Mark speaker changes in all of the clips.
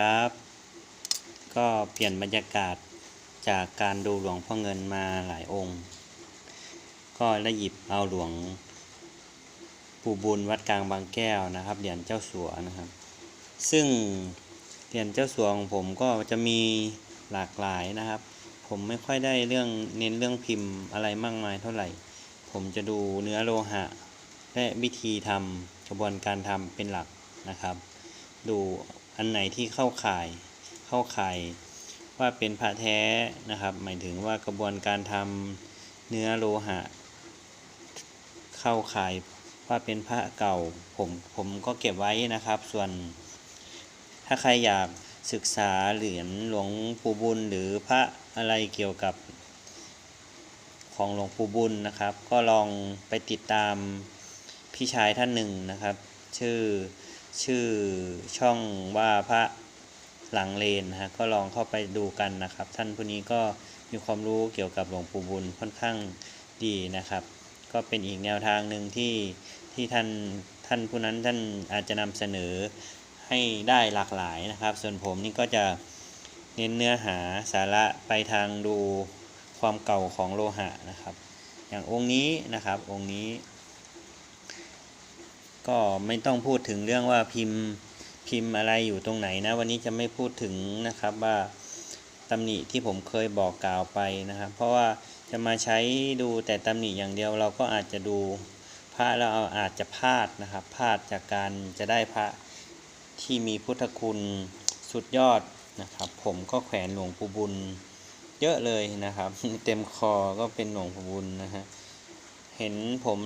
Speaker 1: ครับ ก็เปลี่ยนบรรยากาศจากการดูหลวงพ่อเงินมาหลายองค์ ก็ได้หยิบเอาหลวงปู่บุญวัดกลางบางแก้วนะครับเหรียญเจ้าสัวนะครับ ซึ่งเหรียญเจ้าสัวของผมก็จะมีหลากหลายนะครับ ผมไม่ค่อยได้เรื่องเน้นเรื่องพิมพ์อะไรมากมายเท่าไหร่ ผมจะดูเนื้อโลหะ และวิธีทำกระบวนการทำเป็นหลักนะครับ ดู อันไหนที่เข้าข่ายเข้าข่ายว่าเป็นพระแท้นะครับ หมายถึงว่ากระบวนการทำเนื้อโลหะ เข้าข่ายว่าเป็นพระเก่าผมผมก็เก็บไว้นะครับ ส่วน ถ้าใครอยากศึกษาเหรียญหลวงปู่บุญหรือพระอะไรเกี่ยวกับของหลวงปู่บุญนะครับ ก็ลองไปติดตามพี่ชายท่านหนึ่งนะครับ ชื่อ ชื่อช่องว่าพระหลังเลนนะฮะก็ลองเข้าไปดูกันนะครับ ท่านผู้นี้ก็มีความรู้เกี่ยวกับหลวงปู่บุญค่อนข้างดีนะครับ ก็เป็นอีกแนวทางหนึ่งที่ที่ท่านท่านผู้นั้นท่านอาจจะนำเสนอให้ได้หลากหลายนะครับ ส่วนผมนี่ก็จะเน้นเนื้อหาสาระไปทางดูความเก่าของโลหะนะครับ อย่างองค์นี้นะครับองค์นี้ ก็ไม่ต้องพูดถึงเรื่องว่าพิมพ์พิมพ์อะไรอยู่ตรงไหนนะ วันนี้จะไม่พูดถึงนะครับว่าตำหนิที่ผมเคยบอกกล่าวไปนะครับ เพราะว่าจะมาใช้ดูแต่ตำหนิอย่างเดียวเราก็อาจจะดูพระแล้วเราอาจจะพลาดนะครับพลาดจากการจะได้พระที่มีพุทธคุณสุดยอดนะครับ ผมก็แขวนหลวงปู่บุญเยอะเลยนะครับ เต็มคอก็เป็นหลวงปู่บุญนะฮะเห็นผม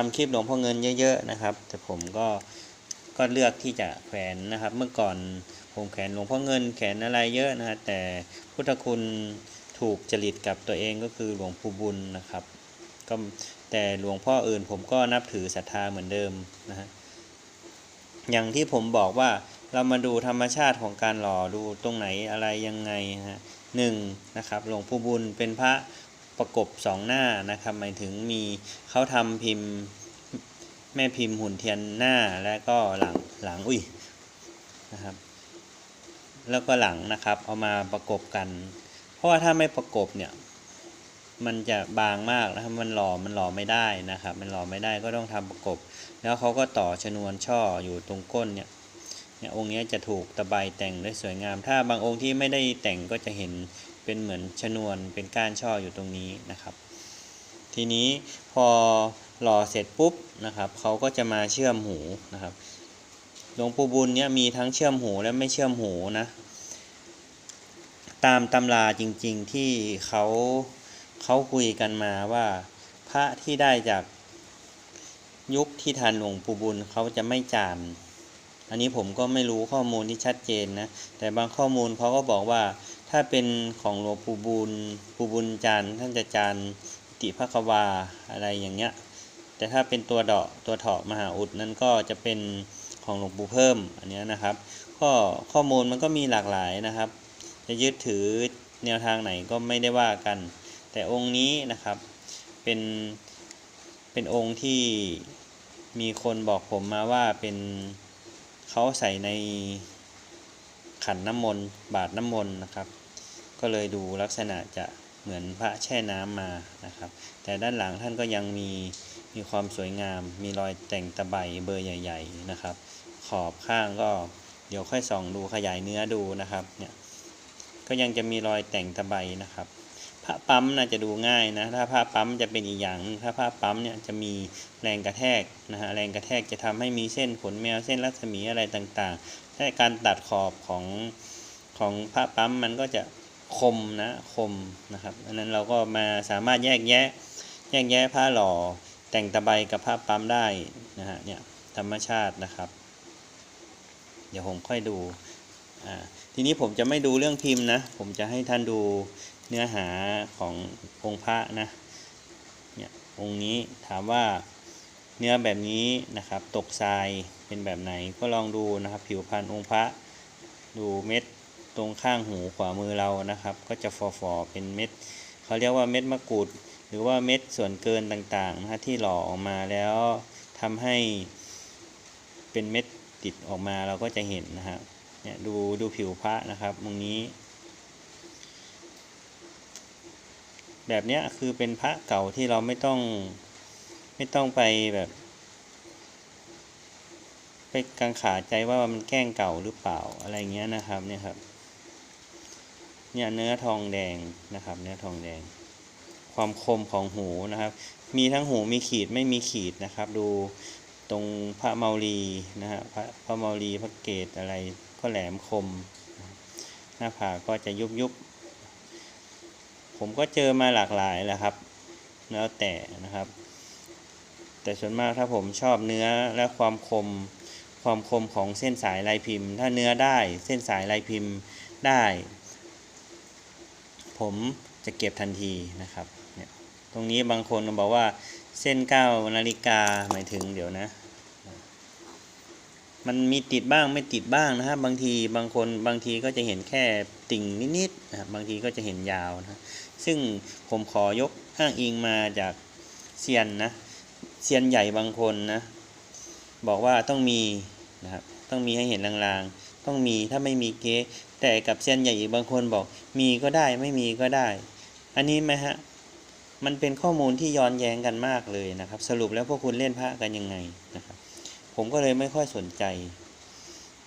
Speaker 1: ทำคลิปหลวงพ่อเงินเยอะๆนะครับ แต่ผมก็ก็เลือกที่จะแขวนนะครับ เมื่อก่อนผมแขวนหลวงพ่อเงินแขวนอะไรเยอะนะฮะแต่พุทธคุณถูกจริตกับตัวเองก็คือหลวงปู่บุญนะครับ ก็แต่หลวงพ่ออื่นผมก็นับถือศรัทธาเหมือนเดิมนะฮะอย่างที่ผมบอกว่าเรามาดูธรรมชาติของการหล่อดูตรงไหนอะไรยังไงฮะหนึ่งนะครับหลวงปู่บุญเป็นพระ ประกบสองหน้านะครับ หมายถึงมีเขาทำพิมพ์แม่พิมพ์หุ่นเทียนหน้าและก็หลังหลังอุ้ยนะครับ แล้วก็หลังนะครับ เอามาประกบกัน เพราะว่าถ้าไม่ประกบเนี่ยมันจะบางมากนะครับ มันหล่อ มันหล่อไม่ได้นะครับ มันหล่อไม่ได้ก็ต้องทำประกบ แล้วเขาก็ต่อชนวนช่ออยู่ตรงก้นเนี่ย เนี่ยองค์นี้จะถูกตะไบแต่งได้สวยงาม ถ้าบางองค์ที่ไม่ได้แต่งก็จะเห็น เป็นเหมือนชนวนเป็นก้านช่ออยู่ตรงนี้นะครับ ทีนี้พอหล่อเสร็จปุ๊บนะครับเขาก็จะมาเชื่อมหูนะครับหลวงปู่บุญเนี่ยมีทั้งเชื่อมหูและไม่เชื่อมหูนะ ตามตำราจริงๆที่เขาเขาคุยกันมาว่าพระที่ได้จากยุคที่ทันหลวงปู่บุญเขาจะไม่จานอันนี้ผมก็ไม่รู้ข้อมูลที่ชัดเจนนะ แต่บางข้อมูลเขาก็บอกว่า ถ้าเป็นของหลวงปู่บุญปู่บุญจานท่านจะจานติภควาอะไรอย่างเงี้ย แต่ถ้าเป็นตัวเดาะตัวเถาะมหาอุดนั้นก็จะเป็นของหลวงปู่เพิ่มอันเนี้ยนะครับก็ข้อมูลมันก็มีหลากหลายนะครับ จะยึดถือแนวทางไหนก็ไม่ได้ว่ากัน แต่องค์นี้นะครับเป็นเป็นองค์ที่มีคนบอกผมมาว่าเป็นเขาใส่ในขันน้ำมนต์บาทน้ำมนต์นะครับ ก็เลยดูลักษณะจะเหมือนพระแช่น้ำมานะครับ แต่ด้านหลังท่านก็ยังมีมีความสวยงาม มีรอยแต่งตะไบเบอร์ใหญ่ ๆนะครับ ขอบข้างก็เดี๋ยวค่อยส่องดูขยายเนื้อดูนะครับเนี่ยก็ยังจะมีรอยแต่งตะไบนะครับผ้าปั๊มน่าจะดูง่ายนะถ้าผ้าปั๊มจะเป็นอีกอย่างถ้าผ้าปั๊มเนี่ยจะมีแรงกระแทกนะฮะแรงกระแทกจะทำให้มีเส้นขนแมวเส้นรัศมีอะไรต่างๆถ้าการตัดขอบของของผ้าปั๊มมันก็จะ คมนะคมนะครับอันนั้นเราก็มาสามารถแยกแยะ แยกแยะผ้าหล่อแต่งตะไบกับผ้าปั๊มได้นะฮะเนี่ยธรรมชาตินะครับ เดี๋ยวผมค่อยดูอ่าทีนี้ผมจะไม่ดูเรื่องพิมพ์นะ ผมจะให้ท่านดูเนื้อหาขององค์พระนะเนี่ยองค์นี้ถามว่าเนื้อแบบนี้นะครับ ตกทรายเป็นแบบไหนก็ลองดูนะครับ ผิวพรรณองค์พระ ดูเม็ด ตรงข้างหูขวามือเรานะครับ ก็จะฟอๆเป็นเม็ดเขาเรียกว่าเม็ดมะกรูด หรือว่าเม็ดส่วนเกินต่างๆนะฮะที่หล่อออกมาแล้วทำให้เป็นเม็ดติดออกมาเราก็จะเห็นนะฮะเนี่ยดูดูผิวพระนะครับตรงนี้ แบบเนี้ยคือเป็นพระเก่าที่เราไม่ต้องไม่ต้องไปแบบไปกังขาใจว่ามันแกล้งเก่าหรือเปล่าอะไรเงี้ยนะครับเนี่ยครับ เนี่ยเนื้อทองแดงนะครับ เนื้อทองแดง ความคมของหูนะครับ มีทั้งหูมีขีดไม่มีขีดนะครับ ดูตรงพระเมาลีนะฮะพระพระเมาลีพระเกตอะไรก็แหลมคม หน้าผากก็จะยุบยุบผมก็เจอมาหลากหลายแหละครับ แล้วแต่นะครับ แต่ส่วนมากถ้าผมชอบเนื้อและความคมความคมของเส้นสายลายพิมพ์ ถ้าเนื้อได้เส้นสายลายพิมพ์ได้ ผมจะเก็บทันทีนะครับเนี่ยตรงนี้บางคนบอกว่าเส้นเก้านาฬิกาหมายถึงเดี๋ยวนะ มันมีติดบ้างไม่ติดบ้างนะครับ บางทีบางคนบางทีก็จะเห็นแค่ติ่งนิดๆนะครับบางทีก็จะเห็นยาวนะซึ่งผมขอยกอ้างอิงมาจากเซียนนะเซียนใหญ่บางคนนะบอกว่าต้องมีนะครับต้องมีให้เห็นลางๆ ต้องมีถ้าไม่มีเก๊ แต่กับเซียนใหญ่อีกบางคนบอก มีก็ได้ไม่มีก็ได้ อันนี้ไหมฮะ มันเป็นข้อมูลที่ย้อนแย้งกันมากเลยนะครับ สรุปแล้วพวกคุณเล่นพระกันยังไงนะครับ ผมก็เลยไม่ค่อยสนใจ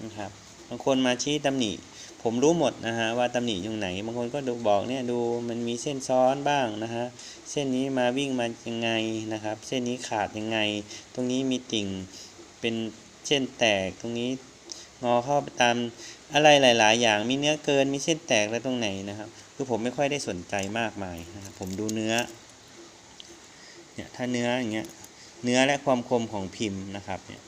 Speaker 1: นะครับ บางคนมาชี้ตำหนิ ผมรู้หมดนะฮะว่าตำหนิตรงไหน บางคนก็ดูบอกเนี่ยดูมันมีเส้นซ้อนบ้างนะฮะ เส้นนี้มาวิ่งมายังไงนะครับ เส้นนี้ขาดยังไง ตรงนี้มีติ่งเป็นเส้นแตกตรงนี้งอเข้าไปตาม อะไรหลาย ๆ อย่างมีเนื้อเกินมีเส้นแตกแล้วตรงไหนนะครับ คือผมไม่ค่อยได้สนใจมากมายนะครับผมดูเนื้อเนี่ยถ้าเนื้ออย่างเงี้ยเนื้อและความคมของพิมพ์นะครับเนี่ย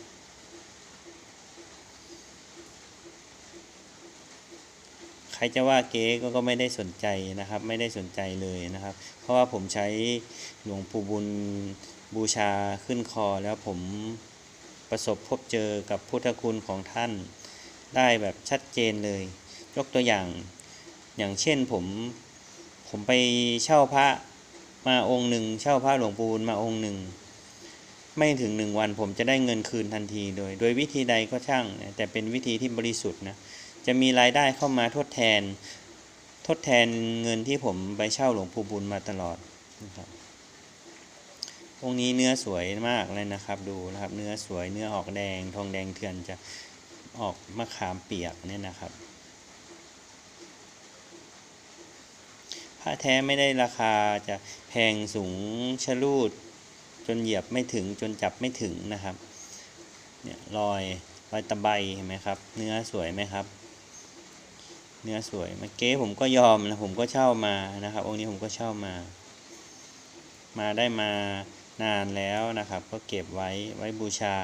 Speaker 1: ใครจะว่าเก๊ก็ก็ไม่ได้สนใจนะครับ ไม่ได้สนใจเลยนะครับ เพราะว่าผมใช้หลวงปู่บุญบูชาขึ้นคอแล้วผมประสบพบเจอกับพุทธคุณของท่าน ได้แบบชัดเจนเลย ยกตัวอย่าง อย่างเช่นผมผมไปเช่าพระมาองค์หนึ่งเช่าพระหลวงปู่มาองค์หนึ่งไม่ถึงหนึ่งวันผมจะได้เงินคืนทันทีโดย โดยวิธีใดก็ช่าง แต่เป็นวิธีที่บริสุทธิ์นะจะมีรายได้เข้ามาทดแทน ทดแทนเงินที่ผมไปเช่าหลวงปู่บุญมาตลอดนะครับองค์นี้เนื้อสวยมากเลยนะครับ ดูนะครับ เนื้อสวยเนื้อออกแดง ทองแดงเถื่อนจะ ออกมะขามเปียกเนี่ยนะครับผ้าแท้ไม่ได้ราคาจะแพงสูงชะลูด จนเหยียบไม่ถึงจนจับไม่ถึงนะครับเนี่ยรอยรอยตะไบเห็นไหมครับ เนื้อสวยไหมครับ เนื้อสวยเมื่อกี้ผมก็ยอมนะผมก็เช่ามานะครับองค์นี้ผมก็เช่ามา มาได้มานานแล้วนะครับ ก็เก็บไว้ไว้บูชา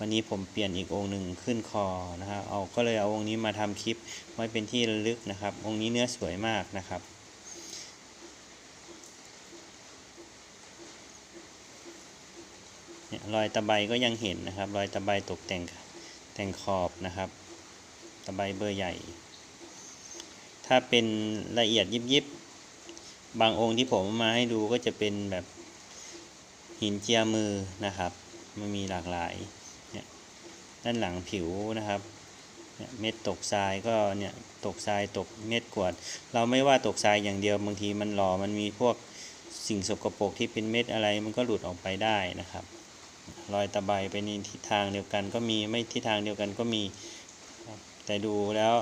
Speaker 1: วันนี้ผมเปลี่ยนอีกองค์หนึ่งขึ้นคอนะครับเอาก็เลยเอาองค์นี้มาทำคลิปไว้เป็นที่ระลึกนะครับ องค์นี้เนื้อสวยมากนะครับรอยตะไบก็ยังเห็นนะครับ รอยตะไบตกแต่งแต่งขอบนะครับ ตะไบเบอร์ใหญ่ ถ้าเป็นละเอียดยิบยิบบางองค์ที่ผมมาให้ดูก็จะเป็นแบบหินเจียมือนะครับ มันมีหลากหลาย ด้านหลังผิวนะครับเนี่ยเม็ดตกทรายก็เนี่ยตกทรายตกเม็ดกวด เราไม่ว่าตกทรายอย่างเดียวบางทีมันหลอมันมีพวกสิ่งสกปรกที่เป็นเม็ดอะไรมันก็หลุดออกไปได้นะครับ รอยตะไบไปในทิศทางเดียวกันก็มีไม่ทิศทางเดียวกันก็มีแต่ดูแล้ว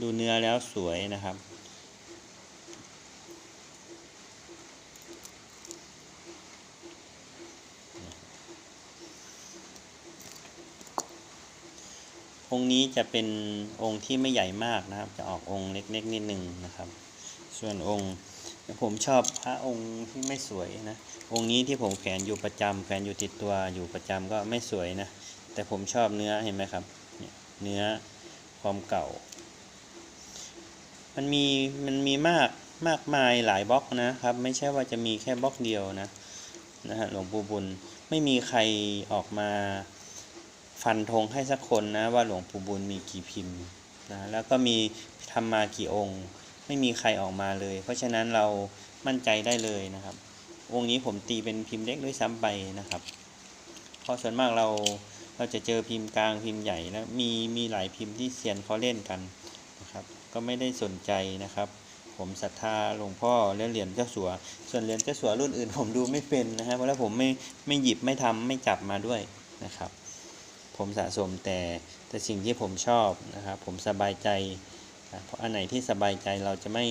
Speaker 1: ดูเนื้อแล้วสวยนะครับ องค์นี้จะเป็นองค์ที่ไม่ใหญ่มากนะครับ จะออกองค์เล็กๆนิดนึงนะครับ ส่วนองค์ผมชอบพระองค์ที่ไม่สวยนะ องค์นี้ที่ผมแขวนอยู่ประจำแขวนอยู่ติดตัวอยู่ประจำก็ไม่สวยนะ แต่ผมชอบเนื้อเห็นไหมครับ เนื้อความเก่า มันมีมันมีมากมากมายหลายบล็อกนะครับ ไม่ใช่ว่าจะมีแค่บล็อกเดียวนะนะฮะหลวงปู่บุญไม่มีใครออกมา ฟันธงให้สักคนนะว่าหลวงปู่บุญมีกี่พิมพ์นะแล้วก็มีทำมากี่องค์ ไม่มีใครออกมาเลย เพราะฉะนั้นเรามั่นใจได้เลยนะครับ องค์นี้ผมตีเป็นพิมพ์เล็กด้วยซ้ำไปนะครับ เพราะส่วนมากเราเราจะเจอพิมพ์กลางพิมพ์ใหญ่แล้วมีมีหลายพิมพ์ที่เซียนเขาเล่นกันนะครับ ก็ไม่ได้สนใจนะครับ ผมศรัทธาหลวงพ่อและเหรียญเจ้าสัว ส่วนเหรียญเจ้าสัวรุ่นอื่นผมดูไม่เป็นนะครับเพราะแล้วผมไม่ไม่หยิบไม่ทำไม่จับมาด้วยนะครับ ผมสะสมแต่แต่สิ่งที่ผมชอบนะครับผมสบายใจนะเพราะอันไหนที่สบายใจเราจะไม่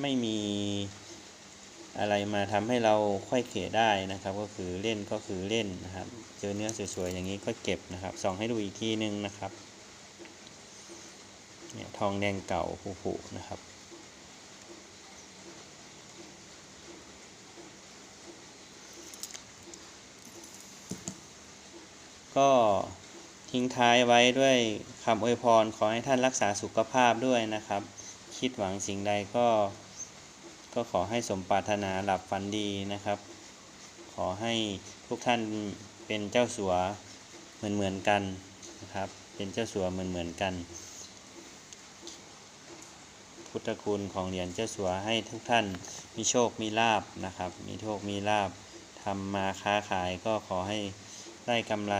Speaker 1: ไม่มีอะไรมาทำให้เราค่อยเขวได้นะครับ ก็คือเล่นก็คือเล่นนะครับ เจอเนื้อสวยๆอย่างนี้ก็เก็บนะครับส่องให้ดูอีกทีนึงนะครับเนี่ยทองแดงเก่าผุๆนะครับ ก็ทิ้งท้ายไว้ด้วยคำอวยพรขอให้ท่านรักษาสุขภาพด้วยนะครับ คิดหวังสิ่งใดก็ ก็ขอให้สมปรารถนาหลับฝันดีนะครับ ขอให้ทุกท่านเป็นเจ้าสัวเหมือนเหมือนกันนะครับ เป็นเจ้าสัวเหมือนเหมือนกัน พุทธคุณของเหรียญเจ้าสัวให้ทุกท่านมีโชคมีลาบนะครับ มีโชคมีลาบทำมาค้าขายก็ขอให้ ได้กำไร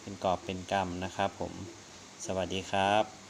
Speaker 1: เป็นกอบเป็นกำนะครับผม สวัสดีครับ